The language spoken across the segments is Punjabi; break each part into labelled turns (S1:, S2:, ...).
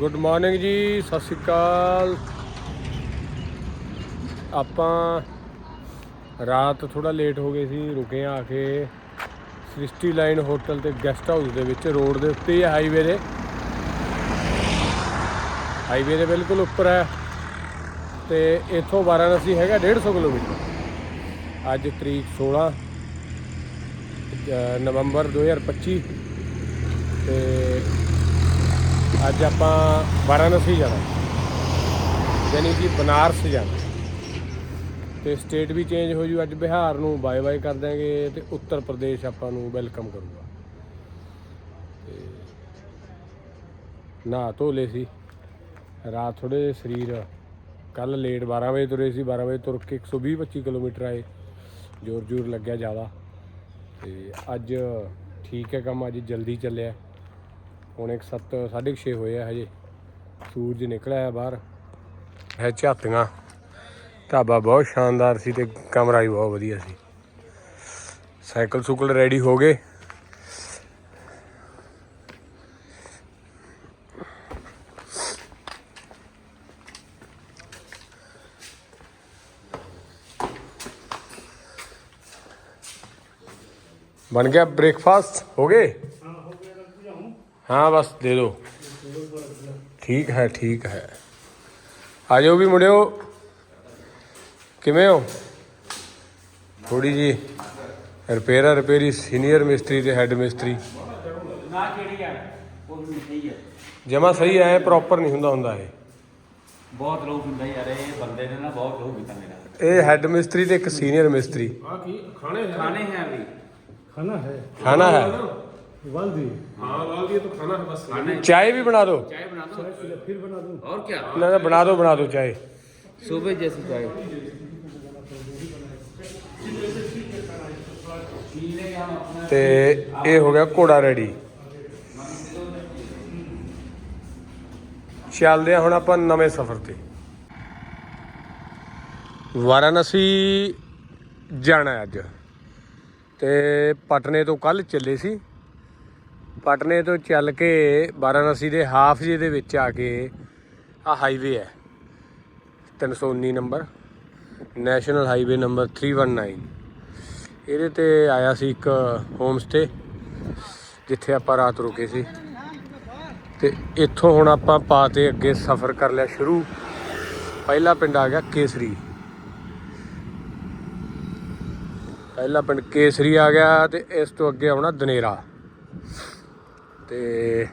S1: ਗੁੱਡ ਮਾਰਨਿੰਗ ਜੀ ਸਤਿ ਸ਼੍ਰੀ ਅਕਾਲ। ਆਪਾਂ ਰਾਤ ਥੋੜਾ ਲੇਟ ਹੋ ਗਏ ਸੀ ਰੁਕੇ ਆ ਕੇ ਸ੍ਰਿਸ਼ਟੀ ਲਾਈਨ ਹੋਟਲ ਤੇ ਗੈਸਟ ਹਾਊਸ ਦੇ ਵਿੱਚ ਰੋਡ ਦੇ ਉੱਤੇ ਹੀ ਹਾਈਵੇ ਦੇ। ਹਾਈਵੇ ਦੇ ਬਿਲਕੁਲ ਉੱਪਰ ਹੈ। ਤੇ ਇੱਥੋਂ ਵਾਰਾਣਸੀ ਹੈਗਾ 150 ਕਿਲੋਮੀਟਰ। ਅੱਜ ਤਰੀਕ 16 ਅ, ਨਵੰਬਰ 2025 ਤੇ ਅੱਜ ਆਪਾਂ ਵਾਰਾਣਸੀ ਜਾਣਾ। ਯਾਨੀ ਕਿ ਬਨਾਰਸ ਜਾਣਾ। ਤੇ ਸਟੇਟ ਵੀ ਚੇਂਜ ਹੋ ਜੂ। ਅੱਜ ਬਿਹਾਰ ਨੂੰ ਬਾਏ ਬਾਏ ਕਰ ਦਾਂਗੇ ਤੇ ਉੱਤਰ ਪ੍ਰਦੇਸ਼ ਆਪਾਂ ਨੂੰ ਵੈਲਕਮ ਕਰੂਗਾ। ਤੇ ਨਾ ਧੋ ਲਏ ਸੀ। ਰਾਤ ਥੋੜੇ ਸਰੀਰ ਕੱਲ ਲੇਟ 12 ਵਜੇ ਤੁਰੇ ਸੀ। 12 ਵਜੇ ਤੁਰ ਕੇ 120 25 ਕਿਲੋਮੀਟਰ ਆਏ। ਜ਼ੋਰ ਜ਼ੋਰ ਲੱਗਿਆ ਜ਼ਿਆਦਾ। ਤੇ ਅੱਜ ਠੀਕ ਹੈ ਕੰਮ। ਅੱਜ ਜਲਦੀ ਚੱਲਿਆ। ਹੁਣ 1:07 6:30 ਹੋਏ ਆ ਹਜੇ। ਸੂਰਜ ਨਿਕਲਿਆ ਆ ਬਾਹਰ। ਹੈ ਝਾਤੀਆਂ। ਢਾਬਾ ਬਹੁਤ ਸ਼ਾਨਦਾਰ ਸੀ ਤੇ ਕਮਰਾ ਵੀ ਬਹੁਤ ਵਧੀਆ ਸੀ। ਸਾਈਕਲ ਸੁਕਲ ਰੈਡੀ ਹੋ ਗਏ। ਬਣ ਗਿਆ ਬ੍ਰੇਕਫਾਸਟ ਹੋ ਗਏ? ਹਾਂ ਬਸ ਦੇ ਦਿਓ ਠੀਕ ਹੈ ਠੀਕ ਹੈ। ਆ ਜਾਓ ਵੀ ਮੁੜਿਓ ਕਿਵੇਂ ਹੋ? ਥੋੜੀ ਜੀ ਰਿਪੇਅਰ ਰਿਪੇਰੀ ਸੀਨੀਅਰ ਮਿਸਤਰੀ ਤੇ ਹੈੱਡ ਮਿਸਤਰੀ।
S2: ਨਾ ਕਿਹੜੀ ਆ? ਸਹੀ ਆ।
S1: ਜਮਾ ਸਹੀ ਆ ਪ੍ਰੋਪਰ ਨਹੀਂ ਹੁੰਦਾ ਹੁੰਦਾ ਇਹ।
S2: ਬਹੁਤ ਲੋਕ ਹੁੰਦਾ ਯਾਰ ਇਹ ਬੰਦੇ ਨੇ ਨਾ ਬਹੁਤ ਲੋਕ ਕੀਤਾ ਮੇਰਾ।
S1: ਇਹ ਹੈੱਡ ਮਿਸਤਰੀ ਤੇ ਇੱਕ ਸੀਨੀਅਰ ਮਿਸਤਰੀ।
S2: ਆ ਕੀ ਖਾਣੇ ਖਾਣੇ ਹੈ ਵੀ।
S3: ਖਾਣਾ ਹੈ।
S1: ਖਾਣਾ ਹੈ।
S3: वाल
S1: दी हाँ वाल दिए तो खाना है बस खाना है चाय भी बना दो
S2: चाय बना दो
S3: फिर बना दो
S2: और क्या
S1: ना ना बना दो बना दो चाय
S2: सुबह जैसी चाय
S1: ਤੇ ਇਹ ਹੋ ਗਿਆ ਘੋੜਾ ਰੈਡੀ ਚੱਲਦੇ ਆ ਹੁਣ ਆਪਾਂ ਨਵੇਂ ਸਫ਼ਰ ਤੇ ਵਾਰਾਣਸੀ ਜਾਣਾ ਅੱਜ ਤੇ ਪਟਨੇ ਤੋਂ ਕੱਲ ਚੱਲੇ ਸੀ ਪਟਨੇ ਤੋਂ ਚੱਲ ਕੇ ਵਾਰਾਣਸੀ ਦੇ ਹਾਫ ਜੇ ਦੇ ਵਿੱਚ ਆ ਕੇ ਆ ਹਾਈਵੇ ਹੈ। 319 ਨੰਬਰ। ਨੈਸ਼ਨਲ ਹਾਈਵੇ ਨੰਬਰ 319 ਇਹਦੇ ਤੇ ਆਇਆ ਸੀ ਇੱਕ ਹੋਮ ਸਟੇ ਜਿੱਥੇ ਆਪਾਂ ਰਾਤ ਰੁਕੇ ਸੀ। ਤੇ ਇੱਥੋਂ ਹੁਣ ਆਪਾਂ ਪਾ ਤੇ ਅੱਗੇ ਸਫ਼ਰ ਕਰ ਲਿਆ ਸ਼ੁਰੂ। ਪਹਿਲਾ ਪਿੰਡ ਆ ਗਿਆ ਕੇਸਰੀ। ਪਹਿਲਾ ਪਿੰਡ ਕੇਸਰੀ ਆ ਗਿਆ ਤੇ ਇਸ ਤੋਂ ਅੱਗੇ ਆਉਣਾ ਦਨੇਰਾ। ਤੇ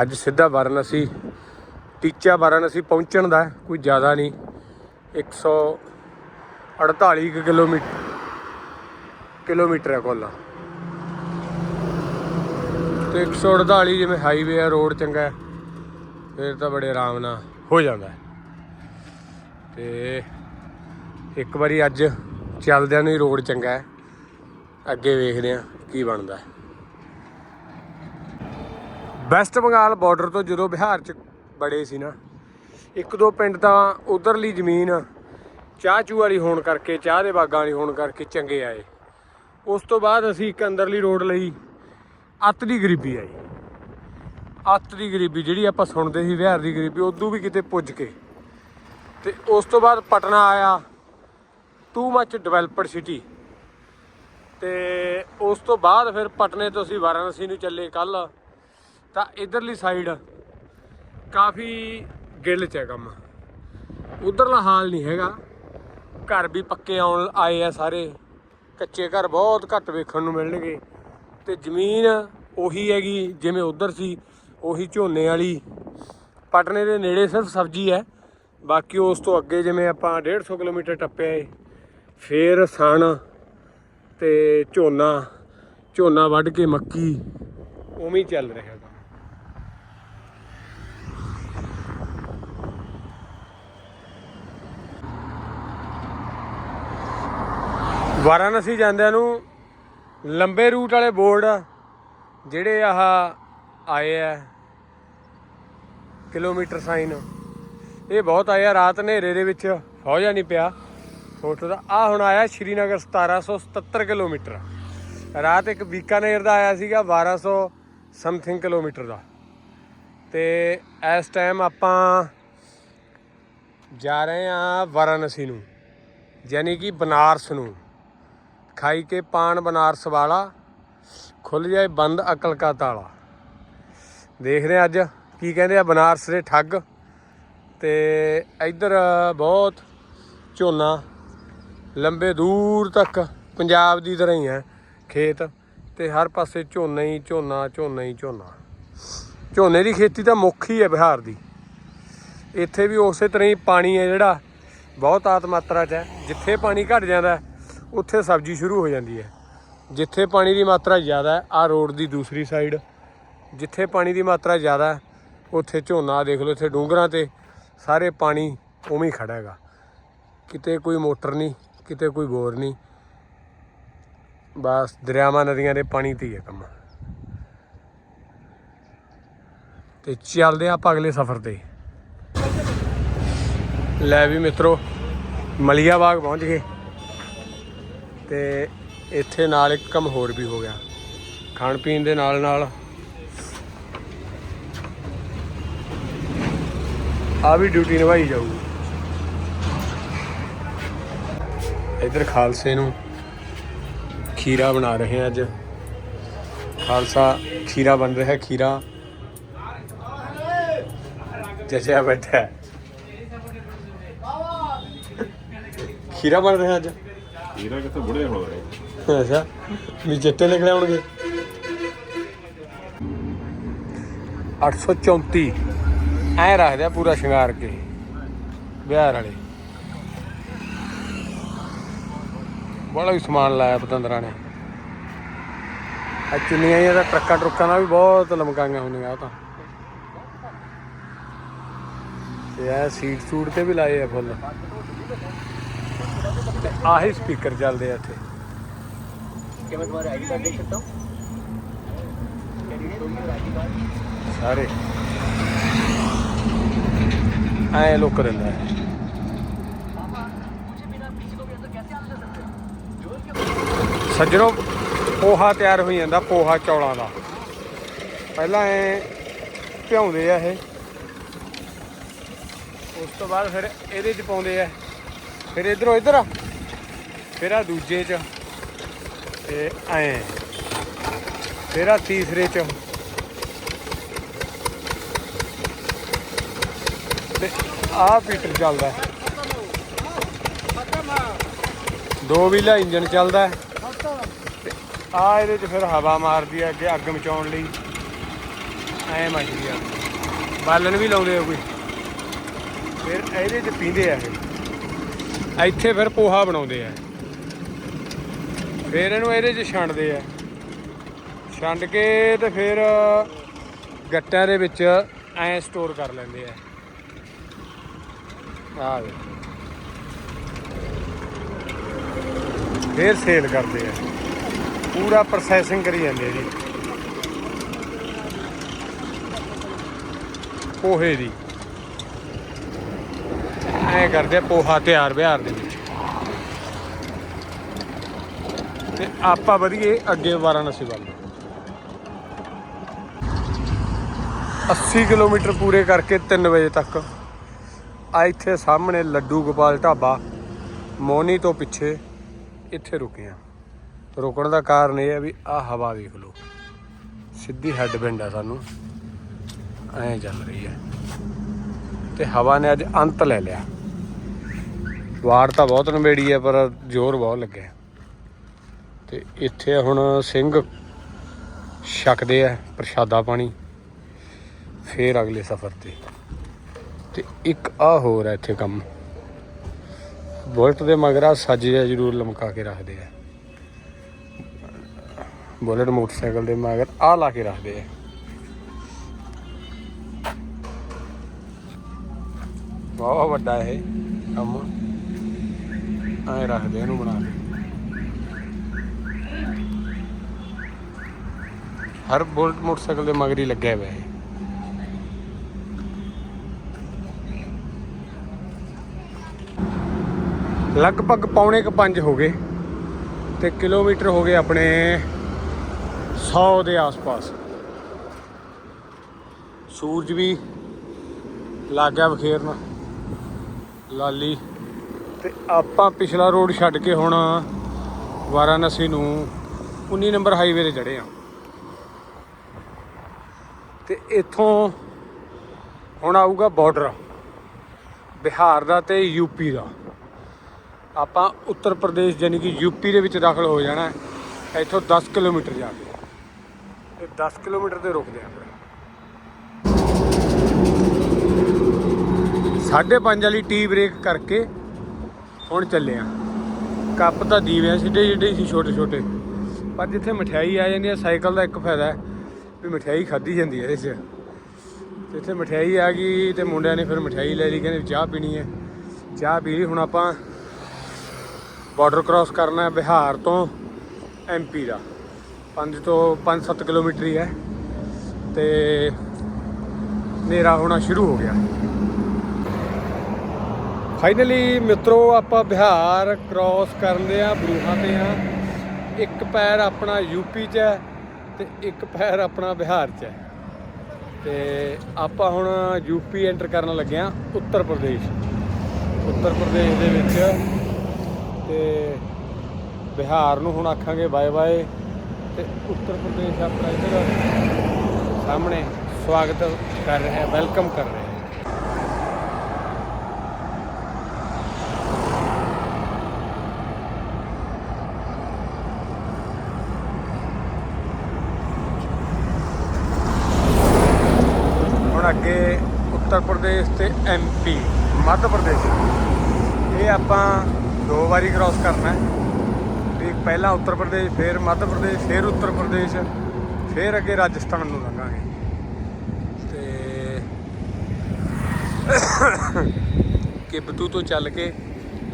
S1: ਅੱਜ ਸਿੱਧਾ ਵਾਰਾਣਸੀ ਟੀਚਾ ਵਾਰਾਣਸੀ ਪਹੁੰਚਣ ਦਾ ਕੋਈ ਜ਼ਿਆਦਾ ਨਹੀਂ 148 ਕੁ ਕਿਲੋਮੀਟਰ ਕਿਲੋਮੀਟਰ ਹੈ ਕੁੱਲ ਤੇ 148 ਜਿਵੇਂ ਹਾਈਵੇ ਆ ਰੋਡ ਚੰਗਾ ਫਿਰ ਤਾਂ ਬੜੇ ਆਰਾਮ ਨਾਲ ਹੋ ਜਾਂਦਾ ਹੈ। ਤੇ ਇੱਕ ਵਾਰੀ ਅੱਜ ਚੱਲਦਿਆਂ ਨੂੰ ਹੀ ਰੋਡ ਚੰਗਾ ਅੱਗੇ ਵੇਖਦੇ ਆ ਕੀ ਬਣਦਾ ਵੈਸਟ ਬੰਗਾਲ ਬਾਰਡਰ ਤੋਂ ਜਦੋਂ ਬਿਹਾਰ ਚ ਬੜੇ ਸੀ ਨਾ, ਇੱਕ ਦੋ ਪਿੰਡ ਤਾਂ ਉਧਰਲੀ ਜ਼ਮੀਨ, ਚਾਹ ਚੂ ਵਾਲੀ ਹੋਣ ਕਰਕੇ, ਚਾਹ ਦੇ ਬਾਗਾਂ ਵਾਲੀ ਹੋਣ ਕਰਕੇ ਚੰਗੇ ਆਏ। ਉਸ ਤੋਂ ਬਾਅਦ ਅਸੀਂ ਇੱਕ ਅੰਦਰਲੀ ਰੋਡ ਲਈ, ਅੱਤ ਦੀ ਗਰੀਬੀ ਆਈ। ਅੱਤ ਦੀ ਗਰੀਬੀ ਜਿਹੜੀ ਆਪਾਂ ਸੁਣਦੇ ਸੀ, ਬਿਹਾਰ ਦੀ ਗਰੀਬੀ, ਉਦੋਂ ਵੀ ਕਿਤੇ ਪੁੱਜ ਕੇ। ਤੇ ਉਸ ਤੋਂ ਬਾਅਦ ਪਟਨਾ ਆਇਆ ਟੂ ਮੱਚ ਡਿਵੈਲਪਡ ਸਿਟੀ ਤੇ ਉਸ ਤੋਂ ਬਾਅਦ ਫਿਰ ਪਟਨੇ ਤੋਂ ਅਸੀਂ ਵਾਰਾਣਸੀ ਨੂੰ ਚੱਲੇ ਕੱਲ ਤਾਂ ਇਧਰਲੀ ਸਾਈਡ ਕਾਫੀ ਗਿੱਲ ਚ ਹੈ ਕੰਮ। ਉਧਰਲਾ ਹਾਲ ਨਹੀਂ ਹੈਗਾ। ਘਰ ਵੀ ਪੱਕੇ ਆਉਣ ਆਏ ਆ ਸਾਰੇ। ਕੱਚੇ ਘਰ ਬਹੁਤ ਘੱਟ ਵੇਖਣ ਨੂੰ ਮਿਲਣਗੇ। ਤੇ ਜ਼ਮੀਨ ਉਹੀ ਹੈਗੀ ਜਿਵੇਂ ਉਧਰ ਸੀ, ਉਹੀ ਝੋਨੇ ਵਾਲੀ। ਪਟਨੇ ਦੇ ਨੇੜੇ ਸਿਰਫ ਸਬਜ਼ੀ ਹੈ। ਬਾਕੀ ਉਸ ਤੋਂ ਅੱਗੇ ਜਿਵੇਂ ਆਪਾਂ 150 ਕਿਲੋਮੀਟਰ ਟੱਪਿਆ ਏ, ਫੇਰ ਸਣ ਤੇ ਝੋਨਾ। ਝੋਨਾ ਵੱਢ ਕੇ ਮੱਕੀ, ਉਵੇਂ ਹੀ ਚੱਲ ਰਿਹਾ ਕੰਮ ਵਾਰਾਣਸੀ ਜਾਂਦਿਆਂ ਨੂੰ ਲੰਬੇ ਰੂਟ ਵਾਲੇ ਬੋਰਡ ਜਿਹੜੇ ਆਹ ਆਏ ਆ, ਕਿਲੋਮੀਟਰ ਸਾਈਨ ਇਹ ਬਹੁਤ ਆਇਆ ਰਾਤ ਹਨੇਰੇ ਦੇ ਵਿੱਚ ਫੌਜਾ ਨਹੀਂ ਪਿਆ। ਫੋਟੋ ਦਾ ਆ ਹੁਣ ਆਇਆ ਸ਼੍ਰੀਨਗਰ 1777 ਕਿਲੋਮੀਟਰ। ਰਾਤ ਇੱਕ ਬੀਕਾਨੇਰ ਦਾ ਆਇਆ ਸੀਗਾ 1200 ਸਮਥਿੰਗ ਕਿਲੋਮੀਟਰ ਦਾ। ਤੇ ਇਸ ਟਾਈਮ ਆਪਾਂ ਜਾ ਰਹੇ ਹਾਂ ਵਾਰਾਣਸੀ ਨੂੰ, ਯਾਨੀ ਕਿ ਬਨਾਰਸ ਨੂੰ। ਖਾਈ ਕੇ ਪਾਨ ਬਨਾਰਸ ਵਾਲਾ, ਖੁੱਲ ਜਾਏ ਬੰਦ ਅਕਲ ਕਾ ਤਾਲਾ। ਦੇਖਦੇ ਹਾਂ ਅੱਜ ਕੀ ਕਹਿੰਦੇ ਆ, ਬਨਾਰਸ ਦੇ ਠੱਗ। ਤੇ ਇੱਧਰ ਬਹੁਤ ਝੋਨਾ ਲੰਬੇ ਦੂਰ ਤੱਕ ਪੰਜਾਬ ਦੀ ਤਰ੍ਹਾਂ ਹੀ ਹੈ, ਖੇਤ। ਤੇ ਹਰ ਪਾਸੇ ਝੋਨਾ ਹੀ ਝੋਨਾ ਝੋਨਾ ਹੀ ਝੋਨਾ। ਝੋਨੇ ਦੀ ਖੇਤੀ ਤਾਂ ਮੁੱਖ ਹੀ ਹੈ ਬਿਹਾਰ ਦੀ। ਇੱਥੇ ਵੀ ਉਸੇ ਤਰ੍ਹਾਂ ਹੀ ਪਾਣੀ ਹੈ ਜਿਹੜਾ, ਬਹੁਤ ਆਤ ਮਾਤਰਾ 'ਚ ਹੈ। ਜਿੱਥੇ ਪਾਣੀ ਘਟ ਜਾਂਦਾ ਉੱਥੇ ਸਬਜ਼ੀ ਸ਼ੁਰੂ ਹੋ ਜਾਂਦੀ ਹੈ। ਜਿੱਥੇ ਪਾਣੀ ਦੀ ਮਾਤਰਾ ਜ਼ਿਆਦਾ ਹੈ ਆ ਰੋਡ ਦੀ ਦੂਸਰੀ ਸਾਈਡ ਜਿੱਥੇ ਪਾਣੀ ਦੀ ਮਾਤਰਾ ਜ਼ਿਆਦਾ ਹੈ, ਉੱਥੇ ਝੋਨਾ ਦੇਖ ਲਓ ਇੱਥੇ ਡੂੰਗਰਾਂ ਤੇ ਸਾਰੇ ਪਾਣੀ ਉਵੇਂ ਹੀ ਖੜਾ ਹੈਗਾ। ਕਿਤੇ ਕੋਈ ਮੋਟਰ ਨਹੀਂ, ਕਿਤੇ ਕੋਈ ਬੋਰ ਨਹੀਂ। ਬਸ ਦਰਿਆਵਾਂ, ਨਦੀਆਂ ਦੇ ਪਾਣੀ ਤੇ ਹੀ ਹੈ ਕੰਮ। ਤੇ ਚੱਲਦੇ ਆਪਾਂ ਅਗਲੇ ਸਫ਼ਰ ਤੇ। ਲੈ ਵੀ ਮਿੱਤਰੋ ਮਲੀਆ ਬਾਗ ਪਹੁੰਚ ਗਏ। ਤੇ ਇੱਥੇ ਨਾਲ ਇੱਕ ਕੰਮ ਹੋਰ ਵੀ ਹੋ ਗਿਆ। ਖਾਣ ਪੀਣ ਦੇ ਨਾਲ ਨਾਲ ਆ ਵੀ ਡਿਊਟੀ ਨਿਭਾਈ ਜਾਊਗੀ ਇੱਧਰ ਖਾਲਸੇ ਨੂੰ ਖੀਰਾ ਬਣਾ ਰਹੇ ਹਾਂ ਅੱਜ। ਖਾਲਸਾ ਖੀਰਾ ਬਣ ਰਿਹਾ ਖੀਰਾ। ਜੱਜਿਆ ਬੈਠਾ ਖੀਰਾ ਬਣ ਰਿਹਾ ਅੱਜ।
S4: ਹੀਰਾ ਕਿੱਥੇ ਬੁੜੇ ਹੋ ਗਏ
S1: ਅੱਛਾ, ਵੀ ਚਿੱਟੇ ਨਿਕਲੇ ਆਉਣਗੇ 834 ਐ ਰੱਖਦੇ ਆ ਪੂਰਾ ਸ਼ਿੰਗਾਰ ਕੇ ਬਿਹਾਰ ਵਾਲੇ। ਬੜਾ ਹੀ ਸਮਾਨ ਲਾਇਆ ਪਤੰਦਰਾਂ ਨੇ। ਆ ਚੁੰਨੀਆਂ ਇਹਦਾ ਟਰੱਕਾਂ ਟਰੁੱਕਾਂ ਨਾਲ ਵੀ ਬਹੁਤ ਲਮਕਾਈਆਂ ਹੁੰਦੀਆਂ ਉਹ ਤਾਂ। ਤੇ ਇਹ ਸੀਟ ਸੂਟ ਤੇ ਵੀ ਲਾਏ ਆ ਫੁੱਲ। ਆਹੀ ਸਪੀਕਰ ਚੱਲਦੇ ਆ ਇੱਥੇ
S2: क्या मैं तुम्हारे आईडी कार्ड देख सकता हूँ can you show me your ID card
S1: ਸਾਰੇ ਐ ਲੁੱਕ ਦਿੰਦਾ ਹੈ ਸੱਜਣੋ ਪੋਹਾ ਤਿਆਰ ਹੋਈ ਜਾਂਦਾ ਪੋਹਾ ਚੌਲਾਂ ਦਾ ਪਹਿਲਾਂ ਐ ਭਿਉਂਦੇ ਆ ਇਹ ਉਸ ਤੋਂ ਬਾਅਦ ਫਿਰ ਇਹਦੇ ਚ ਪਾਉਂਦੇ ਆ ਫਿਰ ਇਧਰੋਂ ਇਧਰ ਫਿਰ ਆ ਦੂਜੇ ਚ ਤੇ ਐ। ਫਿਰ ਆ ਤੀਸਰੇ ਚ। ਤੇ ਆਹ ਪੀਟਰ ਚੱਲਦਾ। ਦੋ ਵੀਲਾ ਇੰਜਨ ਚੱਲਦਾ। ਹੈ। ਤੇ ਆ ਇਹਦੇ 'ਚ ਫਿਰ ਹਵਾ ਮਾਰਦੀ ਹੈ ਅੱਗੇ ਅੱਗ ਮਚਾਉਣ ਲਈ। ਐ ਮੱਚਦੀ ਆ। ਬਾਲਣ ਵੀ ਲਾਉਂਦੇ ਆ ਕੋਈ। ਫਿਰ ਇਹਦੇ 'ਚ ਪੀਂਦੇ ਆ ਇਹ। ਇੱਥੇ ਫਿਰ ਪੋਹਾ ਬਣਾਉਂਦੇ ਆ। ਫਿਰ ਇਹਨੂੰ ਇਹਦੇ 'ਚ ਛੰਡਦੇ ਆ। ਛੰਡ ਕੇ ਤੇ ਫਿਰ ਗੱਟਿਆਂ ਦੇ ਵਿੱਚ ਐ ਸਟੋਰ ਕਰ ਲੈਂਦੇ ਆ। ਆ ਵੇ। ਸੇਲ ਕਰਦੇ ਆ। ਪੂਰਾ ਪ੍ਰੋਸੈਸਿੰਗ ਕਰੀ ਜਾਂਦੇ ਜੀ। ਪੋਹੇ ਦੀ। ਐ ਕਰਦੇ ਪੋਹਾ ਤਿਆਰ ਬਿਹਾਰ ਦੇ ਵਿੱਚ ਤੇ ਆਪਾਂ ਵਧੀਏ ਅੱਗੇ ਵਾਰਾਣਸੀ ਵੱਲ। 80 ਕਿਲੋਮੀਟਰ ਪੂਰੇ ਕਰਕੇ 3 ਵਜੇ ਤੱਕ। ਆ ਇੱਥੇ ਸਾਹਮਣੇ ਲੱਡੂ ਗੋਪਾਲ ਢਾਬਾ, ਮੋਨੀ ਤੋਂ ਪਿੱਛੇ ਇੱਥੇ ਰੁਕੇ ਆ। ਰੁਕਣ ਦਾ ਕਾਰਨ ਇਹ ਹੈ ਵੀ ਆ ਹਵਾ ਵੇਖ ਲਓ। ਸਿੱਧੀ ਹੈੱਡ ਵਿੰਡ ਆ ਸਾਨੂੰ। ਐਂ ਚੱਲ ਰਹੀ ਹੈ। ਤੇ ਹਵਾ ਨੇ ਅੱਜ ਅੰਤ ਲੈ ਲਿਆ। ਵਾਰ ਤਾਂ ਬਹੁਤ ਨਵੇੜੀ ਹੈ, ਪਰ ਜ਼ੋਰ ਬਹੁਤ ਲੱਗਿਆ। ਤੇ ਇੱਥੇ ਹੁਣ ਸਿੰਘ ਛਕਦੇ ਆ ਪ੍ਰਸ਼ਾਦਾ ਪਾਣੀ, ਫੇਰ ਅਗਲੇ ਸਫ਼ਰ ਤੇ। ਤੇ ਇੱਕ ਆ ਹੋਰ ਹੈ ਇੱਥੇ ਕੰਮ। ਬੁਲਟ ਦੇ ਮਗਰ ਆ ਸੱਜ ਜਿਹਾ ਜ਼ਰੂਰ ਲਮਕਾ ਕੇ ਰੱਖਦੇ ਆ। ਬੁਲਟ ਮੋਟਰਸਾਈਕਲ ਦੇ ਮਗਰ ਆ ਲਾ ਕੇ ਰੱਖਦੇ ਆ। ਬਹੁਤ ਵੱਡਾ ਇਹ ਕੰਮ। ਐ ਰੱਖਦੇ ਇਹਨੂੰ ਬਣਾ ਕੇ। ਹਰ ਬੁਲਟ ਮੋਟਰਸਾਈਕਲ ਦੇ ਮਗਰ ਹੀ ਲੱਗਿਆ ਹੋਇਆ ਇਹ ਲਗਭਗ ਪੌਣੇ ਕ 5 ਹੋ ਗਏ ਤੇ ਕਿਲੋਮੀਟਰ ਹੋ ਗਏ ਆਪਣੇ 100 ਦੇ ਆਸ-ਪਾਸ। ਸੂਰਜ ਵੀ ਲੱਗ ਗਿਆ ਬਖੇਰਨ, ਲਾਲੀ। ਤੇ ਆਪਾਂ ਪਿਛਲਾ ਰੋਡ ਛੱਡ ਕੇ ਹੁਣ ਵਾਰਾਣਸੀ ਨੂੰ 19 ਨੰਬਰ ਹਾਈਵੇ ਤੇ ਚੜੇ ਆ ਤੇ ਇੱਥੋਂ ਹੁਣ ਆਊਗਾ ਬਾਰਡਰ ਬਿਹਾਰ ਦਾ ਤੇ ਯੂਪੀ ਦਾ। ਆਪਾਂ ਉੱਤਰ ਪ੍ਰਦੇਸ਼ ਯਾਨੀ ਕਿ ਯੂਪੀ ਦੇ ਵਿੱਚ ਦਾਖਲ ਹੋ ਜਾਣਾ ਇੱਥੋਂ 10 ਕਿਲੋਮੀਟਰ ਜਾ ਕੇ। ਤੇ 10 ਕਿਲੋਮੀਟਰ ਤੇ ਰੁਕਦੇ ਆਂ ਸਾਢੇ ਪੰਜ ਵਾਲੀ ਟੀ ਬ੍ਰੇਕ ਕਰਕੇ ਹੁਣ ਚੱਲੇ ਆ ਕੱਪ ਤਾਂ ਦੀਵੇ ਸਿੱਧੇ ਜਿੱਡੇ ਸੀ ਛੋਟੇ ਛੋਟੇ ਪਰ ਜਿੱਥੇ ਮਠਿਆਈ ਆ ਜਾਂਦੀ ਹੈ ਸਾਈਕਲ ਦਾ ਇੱਕ ਫਾਇਦਾ ਹੈ। ਵੀ ਮਠਿਆਈ ਖਾਧੀ ਜਾਂਦੀ ਹੈ ਇਹਦੇ 'ਚ। ਤੇ ਇੱਥੇ ਮਠਿਆਈ ਆ ਗਈ ਤੇ ਮੁੰਡਿਆਂ ਨੇ ਫਿਰ ਮਠਿਆਈ ਲੈ ਲਈ, ਕਹਿੰਦੇ ਵੀ ਚਾਹ ਪੀਣੀ ਹੈ। ਚਾਹ ਪੀ ਲਈ, ਹੁਣ ਆਪਾਂ ਬਾਰਡਰ ਕ੍ਰਾਸ ਕਰਨਾ ਬਿਹਾਰ ਤੋਂ ਐਮਪੀ ਦਾ। 5 ਤੋਂ 5-7 ਕਿਲੋਮੀਟਰ ਹੀ ਹੈ ਤੇ ਹਨੇਰਾ ਹੋਣਾ ਸ਼ੁਰੂ ਹੋ ਗਿਆ। ਫਾਈਨਲੀ ਮਿੱਤਰੋ, ਆਪਾਂ ਬਿਹਾਰ ਕ੍ਰਾਸ ਕਰਦੇ ਆ, ਬਰੂਹਾਂ ਤੇ ਆ। ਇੱਕ ਪੈਰ ਆਪਣਾ ਯੂਪੀ 'ਚ ਹੈ ਤੇ ਇੱਕ ਪੈਰ ਆਪਣਾ ਬਿਹਾਰ 'ਚ ਹੈ। ਤੇ ਆਪਾਂ ਹੁਣ ਯੂਪੀ ਐਂਟਰ ਕਰਨ ਲੱਗੇ ਆ ਉੱਤਰ ਪ੍ਰਦੇਸ਼। ਉੱਤਰ ਪ੍ਰਦੇਸ਼ ਦੇ ਵਿੱਚ ਤੇ ਬਿਹਾਰ ਨੂੰ ਹੁਣ ਆਖਾਂਗੇ ਬਾਏ ਬਾਏ। ਤੇ ਉੱਤਰ ਪ੍ਰਦੇਸ਼ ਆਪਣਾ ਇੱਧਰ ਸਾਹਮਣੇ ਸਵਾਗਤ ਕਰ ਰਿਹਾ ਵੈਲਕਮ ਕਰ ਰਿਹਾ ਆ ਹੁਣ ਅੱਗੇ ਉੱਤਰ ਪ੍ਰਦੇਸ਼ ਤੇ ਐਮਪੀ ਮੱਧ ਪ੍ਰਦੇਸ਼। ਇਹ ਆਪਾਂ ਦੋ ਵਾਰੀ ਕ੍ਰਾਸ ਕਰਨਾ ਹੈ। ਵੀ ਪਹਿਲਾਂ ਉੱਤਰ ਪ੍ਰਦੇਸ਼, ਫਿਰ ਮੱਧ ਪ੍ਰਦੇਸ਼, ਫਿਰ ਉੱਤਰ ਪ੍ਰਦੇਸ਼, ਫਿਰ ਅੱਗੇ ਰਾਜਸਥਾਨ ਨੂੰ ਲੰਘਾਂਗੇ। ਤੇ ਕਿਬਤੂ ਤੋਂ ਚੱਲ ਕੇ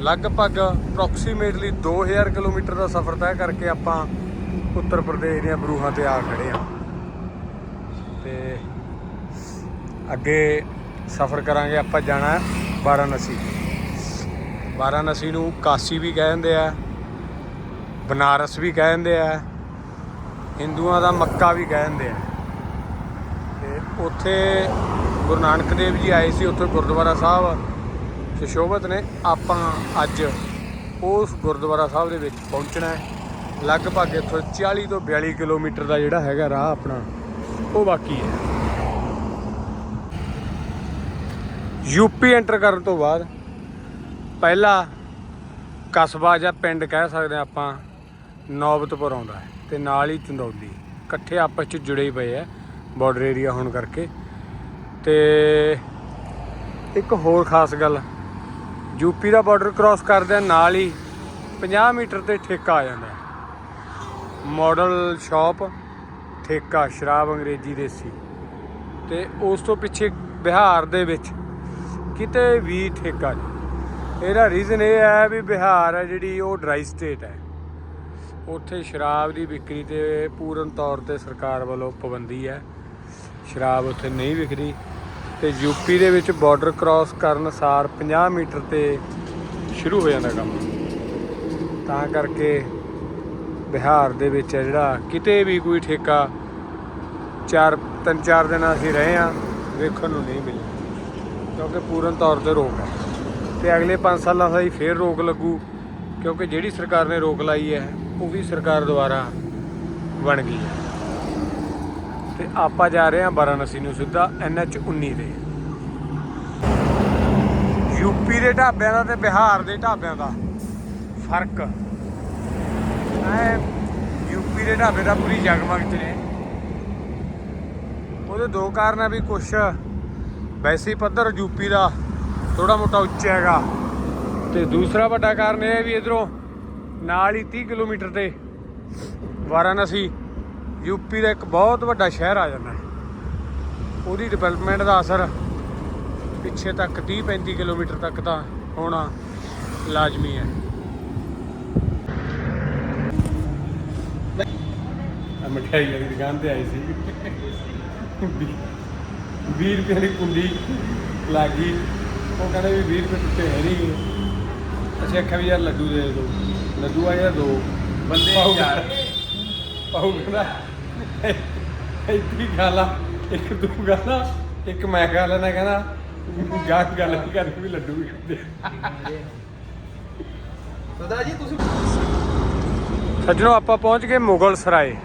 S1: ਲਗਭਗ ਅਪਰੋਕਸੀਮੇਟਲੀ 2000 ਕਿਲੋਮੀਟਰ ਦਾ ਸਫ਼ਰ ਤੈਅ ਕਰਕੇ ਆਪਾਂ ਉੱਤਰ ਪ੍ਰਦੇਸ਼ ਦੀਆਂ ਬਰੂਹਾਂ ਤੇ ਆ ਖੜੇ ਆ ਤੇ ਅੱਗੇ ਸਫ਼ਰ ਕਰਾਂਗੇ, ਆਪਾਂ ਜਾਣਾ ਵਾਰਾਣਸੀ। ਵਾਰਾਣਸੀ ਨੂੰ ਕਾਸ਼ੀ ਵੀ ਕਹਿੰਦੇ ਆ, ਬਨਾਰਸ ਵੀ ਕਹਿੰਦੇ ਆ, ਹਿੰਦੂਆਂ ਦਾ ਮੱਕਾ ਵੀ ਕਹਿੰਦੇ ਆ। ਤੇ ਉੱਥੇ ਗੁਰੂ ਨਾਨਕ ਦੇਵ ਜੀ ਆਏ ਸੀ, ਉੱਥੇ ਗੁਰਦੁਆਰਾ ਸਾਹਿਬ ਸੁਸ਼ੋਭਿਤ ਨੇ, ਆਪਾਂ ਅੱਜ ਉਸ ਗੁਰਦੁਆਰਾ ਸਾਹਿਬ ਦੇ ਵਿੱਚ ਪਹੁੰਚਣਾ ਹੈ। ਲਗਭਗ ਇੱਥੋਂ 40 ਤੋਂ 42 ਕਿਲੋਮੀਟਰ ਦਾ ਜਿਹੜਾ ਹੈਗਾ ਰਾਹ ਆਪਣਾ, ਉਹ ਬਾਕੀ ਹੈ। ਯੂਪੀ ਐਂਟਰ ਕਰਨ ਤੋਂ ਬਾਅਦ ਪਹਿਲਾ ਕਸਬਾ ਜਾਂ ਪਿੰਡ ਕਹਿ ਸਕਦੇ ਹਾਂ ਆਪਾਂ, ਨੌਬਤਪੁਰ ਆਉਂਦਾ ਹੈ ਤੇ ਨਾਲ ਹੀ ਚੰਦੌਲੀ। ਇਕੱਠੇ ਆਪਸ ਚ ਜੁੜੇ ਹੀ ਪਏ ਆ ਬਾਰਡਰ ਏਰੀਆ ਹੋਣ ਕਰਕੇ। ਤੇ ਇੱਕ ਹੋਰ ਖਾਸ ਗੱਲ, ਯੂਪੀ ਦਾ ਬਾਰਡਰ ਕ੍ਰਾਸ ਕਰਦਿਆਂ ਨਾਲ ਹੀ 50 ਮੀਟਰ ਤੇ ਠੇਕਾ ਆ ਜਾਂਦਾ ਹੈ। ਮਾਡਲ ਸ਼ਾਪ ਠੇਕਾ, ਸ਼ਰਾਬ ਅੰਗਰੇਜ਼ੀ ਦੇਸੀ। ਤੇ ਉਸ ਤੋਂ ਪਿੱਛੇ ਬਿਹਾਰ ਦੇ ਵਿੱਚ ਕਿਤੇ ਵੀ ਠੇਕਾ ਨਹੀਂ। ਇਹਦਾ ਰੀਜ਼ਨ ਇਹ ਹੈ ਵੀ ਬਿਹਾਰ ਹੈ ਜਿਹੜੀ ਉਹ ਡਰਾਈ ਸਟੇਟ ਹੈ। ਉੱਥੇ ਸ਼ਰਾਬ ਦੀ ਵਿਕਰੀ ਤੇ ਪੂਰਨ ਤੌਰ ਤੇ ਸਰਕਾਰ ਵੱਲੋਂ ਪਾਬੰਦੀ ਹੈ। ਸ਼ਰਾਬ ਉੱਥੇ ਨਹੀਂ ਵਿਕਦੀ ਤੇ ਯੂਪੀ ਦੇ ਵਿੱਚ ਬਾਰਡਰ ਕ੍ਰਾਸ ਕਰਨ ਸਾਰ 50 ਮੀਟਰ ਤੇ ਸ਼ੁਰੂ ਹੋ ਜਾਂਦਾ ਕੰਮ। ਤਾਂ ਕਰਕੇ ਬਿਹਾਰ ਦੇ ਵਿੱਚ ਹੈ ਜਿਹੜਾ ਕਿਤੇ ਵੀ ਕੋਈ ਠੇਕਾ ਚਾਰ, ਤਿੰਨ ਚਾਰ ਦਿਨ ਅਸੀਂ ਰਹੇ ਆ ਵੇਖਣ ਨੂੰ ਨਹੀਂ ਮਿਲਿਆ ਕਿਉਂਕਿ ਪੂਰਨ ਤੌਰ ਤੇ ਰੋਕ ਹੈ। ਤੇ ਅਗਲੇ 5 ਸਾਲਾਂ ਦਾ ਹੀ ਫੇਰ ਰੋਕ ਲੱਗੂ, ਕਿਉਂਕਿ ਜਿਹੜੀ ਸਰਕਾਰ ਨੇ ਰੋਕ ਲਾਈ ਹੈ, ਉਹ ਵੀ ਸਰਕਾਰ ਦੁਆਰਾ ਬਣ ਗਈ ਹੈ। ਤੇ ਆਪਾਂ ਜਾ ਰਹੇ ਹਾਂ ਵਾਰਾਣਸੀ ਨੂੰ ਸਿੱਧਾ NH 19 ਤੇ। ਯੂਪੀ ਦੇ ਢਾਬਿਆਂ ਦਾ ਤੇ ਬਿਹਾਰ ਦੇ ਢਾਬਿਆਂ ਦਾ ਫ਼ਰਕ। ਐ ਯੂਪੀ ਦੇ ਢਾਬੇ ਦਾ ਪੂਰੀ ਜਗਮਗ ਚ ਨੇ। ਉਹਦੇ ਦੋ ਕਾਰਨ ਆ ਵੀ ਕੁਛ ਵੈਸੇ ਹੀ ਪੱਧਰ ਯੂਪੀ ਦਾ ਥੋੜਾ ਮੋਟਾ ਉੱਚਾ ਹੈਗਾ। ਤੇ ਦੂਸਰਾ ਵੱਡਾ ਕਾਰਨ ਇਹ ਹੈ ਵੀ ਇਧਰੋਂ ਨਾਲ ਹੀ 30 ਕਿਲੋਮੀਟਰ ਤੇ ਵਾਰਾਣਸੀ ਯੂਪੀ ਦਾ ਇੱਕ ਬਹੁਤ ਵੱਡਾ ਸ਼ਹਿਰ ਆ ਜਾਂਦਾ। ਉਹਦੀ ਡਿਵੈਲਪਮੈਂਟ ਦਾ ਅਸਰ ਪਿੱਛੇ ਤੱਕ 30 35 ਕਿਲੋਮੀਟਰ ਤੱਕ ਤਾਂ ਹੋਣਾ ਲਾਜ਼ਮੀ ਹੈ। ਮਠਿਆਈ ਵਾਲੀ ਦੁਕਾਨ ਤੇ ਆਈ ਸੀ। 20 ਰੁਪਏ ਦੀ ਕੁੰਡੀ ਲੱਗੀ ਉਹ ਕਹਿੰਦੇ ਵੀ 20 ਰੁਪਏ ਟੁੱਟੇ ਹੈ ਨਹੀਂ ਅਸੀਂ ਆਖਿਆ ਵੀ ਯਾਰ ਲੱਡੂ ਦੇ ਦਿਓ ਲੱਡੂ ਆ ਜਾਂ ਦੋ? ਬੰਦੇ ਚਾਰ ਪਾਉ ਕਹਿੰਦਾ ਇੱਥੇ ਖਾ ਲਾ। ਇੱਕ ਦੋ ਗਾਲਾ ਇੱਕ ਮੈਂ ਖਾ ਲੈਣਾ ਕਹਿੰਦਾ। ਗਾਂ ਗੱਲ ਨਹੀਂ ਕਰਨੀ ਵੀ ਲੱਡੂ ਵੀ ਖਾਂਦੇ
S2: ਸਰਦਾਰ ਜੀ ਤੁਸੀਂ
S1: ਸੱਜਣੋ ਆਪਾਂ ਪਹੁੰਚ ਗਏ ਮੁਗਲ ਸਰਾਏ।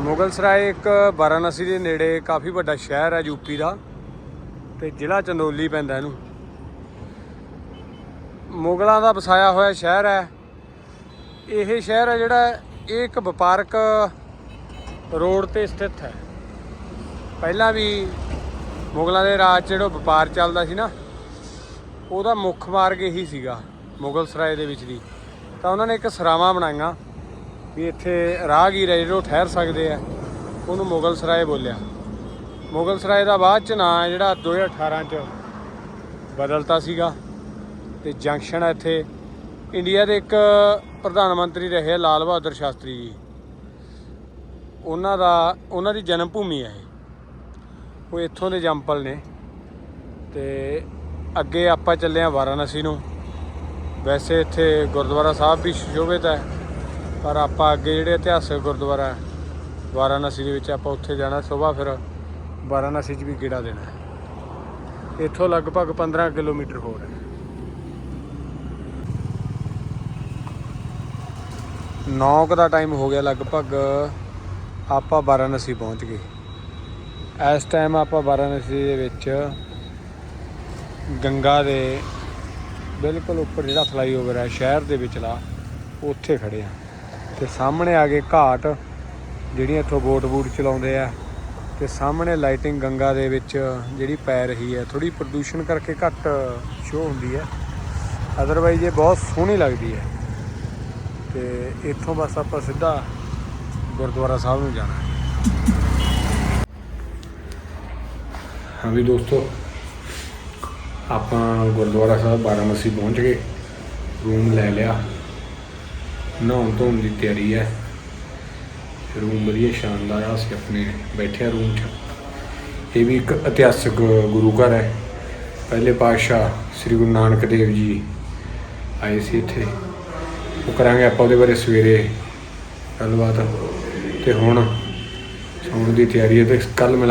S1: ਮੁਗਲ ਸਰਾਏ ਇੱਕ ਵਾਰਾਣਸੀ ਦੇ ਨੇੜੇ ਕਾਫੀ ਵੱਡਾ ਸ਼ਹਿਰ ਹੈ ਯੂਪੀ ਦਾ ਤੇ ਜ਼ਿਲ੍ਹਾ ਚੰਦੋਲੀ ਪੈਂਦਾ ਇਹਨੂੰ। ਮੁਗਲਾਂ ਦਾ ਵਸਾਇਆ ਹੋਇਆ ਸ਼ਹਿਰ ਹੈ। ਇਹ ਸ਼ਹਿਰ ਹੈ ਜਿਹੜਾ ਇਹ ਇੱਕ ਵਪਾਰਕ ਰੋਡ ਤੇ ਸਥਿਤ ਹੈ। ਪਹਿਲਾਂ ਵੀ ਮੁਗਲਾਂ ਦੇ ਰਾਜ 'ਚ ਜਿਹੜਾ ਵਪਾਰ ਚੱਲਦਾ ਸੀ ਨਾ, ਉਹਦਾ ਮੁੱਖ ਮਾਰਗ ਇਹੀ ਸੀਗਾ ਮੁਗਲ ਸਰਾਏ ਦੇ ਵਿੱਚ ਦੀ। ਤਾਂ ਉਹਨਾਂ ਨੇ ਇੱਕ ਸਰਾਵਾਂ ਬਣਾਈਆਂ। ਵੀ ਇੱਥੇ ਰਾਹਗੀਰ ਹੈ ਜਿਹੜੇ ਉਹ ਠਹਿਰ ਸਕਦੇ ਆ। ਉਹਨੂੰ ਮੁਗਲ ਸਰਾਏ ਬੋਲਿਆ। ਮੁਗਲ ਸਰਾਏ ਦਾ ਬਾਅਦ ਚ ਨਾਂ ਹੈ ਜਿਹੜਾ 2018 ਚ ਬਦਲਤਾ ਸੀਗਾ। ਤੇ ਜੰਕਸ਼ਨ ਹੈ ਇੱਥੇ। ਇੰਡੀਆ ਦੇ ਇੱਕ ਪ੍ਰਧਾਨ ਮੰਤਰੀ ਰਹੇ ਲਾਲ ਬਹਾਦਰ ਸ਼ਾਸਤਰੀ ਜੀ। ਉਹਨਾਂ ਦਾ, ਉਹਨਾਂ ਦੀ ਜਨਮ ਭੂਮੀ ਹੈ ਇਹ। ਉਹ ਇੱਥੋਂ ਦੇ ਜੰਪਲ ਨੇ। ਤੇ ਅੱਗੇ ਆਪਾਂ ਚੱਲੇ ਆ ਵਾਰਾਣਸੀ ਨੂੰ। ਵੈਸੇ ਇੱਥੇ ਗੁਰਦੁਆਰਾ ਸਾਹਿਬ ਵੀ ਸ਼ੋਭਿਤ ਹੈ। ਪਰ ਆਪਾਂ ਅੱਗੇ ਜਿਹੜੇ ਇਤਿਹਾਸਕ ਗੁਰਦੁਆਰਾ ਵਾਰਾਣਸੀ ਦੇ ਵਿੱਚ ਆਪਾਂ ਉੱਥੇ ਜਾਣਾ, ਸਵੇਰ ਫਿਰ ਵਾਰਾਣਸੀ 'ਚ ਵੀ ਗੇੜਾ ਦੇਣਾ ਹੈ। ਇੱਥੋਂ ਲਗਭਗ 15 ਕਿਲੋਮੀਟਰ ਹੋਰ ਹੈ। ਨੌਕ ਦਾ ਟਾਈਮ ਹੋ ਗਿਆ ਲਗਭਗ ਆਪਾਂ ਵਾਰਾਣਸੀ ਪਹੁੰਚ ਗਏ। ਇਸ ਟਾਈਮ ਆਪਾਂ ਵਾਰਾਣਸੀ ਦੇ ਵਿੱਚ ਗੰਗਾ ਦੇ ਬਿਲਕੁਲ ਉੱਪਰ ਜਿਹੜਾ ਫਲਾਈਓਵਰ ਹੈ, ਸ਼ਹਿਰ ਦੇ ਵਿਚਲਾ, ਉੱਥੇ ਖੜੇ ਆ ਤੇ ਸਾਹਮਣੇ ਆ ਗਏ ਘਾਟ ਜਿਹੜੀਆਂ ਇੱਥੋਂ ਬੋਟ ਬੂਟ ਚਲਾਉਂਦੇ ਆ। ਤੇ ਸਾਹਮਣੇ ਲਾਈਟਿੰਗ ਗੰਗਾ ਦੇ ਵਿੱਚ ਜਿਹੜੀ ਪੈ ਰਹੀ ਹੈ ਥੋੜੀ ਪ੍ਰਦੂਸ਼ਣ ਕਰਕੇ ਘੱਟ ਸ਼ੋ ਹੁੰਦੀ ਹੈ। ਅਦਰਵਾਈਜ਼ ਇਹ ਬਹੁਤ ਸੋਹਣੀ ਲੱਗਦੀ ਹੈ। ਤੇ ਇੱਥੋਂ ਬਸ ਆਪਾਂ ਸਿੱਧਾ ਗੁਰਦੁਆਰਾ ਸਾਹਿਬ ਨੂੰ ਜਾਣਾ ਹੈ। ਹਾਂ ਵੀ ਦੋਸਤੋ, ਆਪਾਂ ਗੁਰਦੁਆਰਾ ਸਾਹਿਬ ਬਾਰਾਮਸੀ ਪਹੁੰਚ ਗਏ। ਰੂਮ ਲੈ ਲਿਆ। ਨਹਾਉਣ ਧੋਣ ਦੀ ਤਿਆਰੀ ਹੈ। ਰੂਮ ਵਧੀਆ ਸ਼ਾਨਦਾਰ ਆ, ਅਸੀਂ ਆਪਣੇ ਬੈਠੇ ਰੂਮ 'ਚ। ਇਹ ਵੀ ਇੱਕ ਇਤਿਹਾਸਕ ਗੁਰੂ ਘਰ ਹੈ। ਪਹਿਲੇ ਪਾਤਸ਼ਾਹ ਸ੍ਰੀ ਗੁਰੂ ਨਾਨਕ ਦੇਵ ਜੀ ਆਏ ਸੀ ਇੱਥੇ। ਉਹ ਕਰਾਂਗੇ ਆਪਾਂ ਉਹਦੇ ਬਾਰੇ ਸਵੇਰੇ ਗੱਲਬਾਤ। ਤੇ ਹੁਣ ਸੌਣ ਦੀ ਤਿਆਰੀ ਹੈ ਤੇ ਕੱਲ ਮਿਲ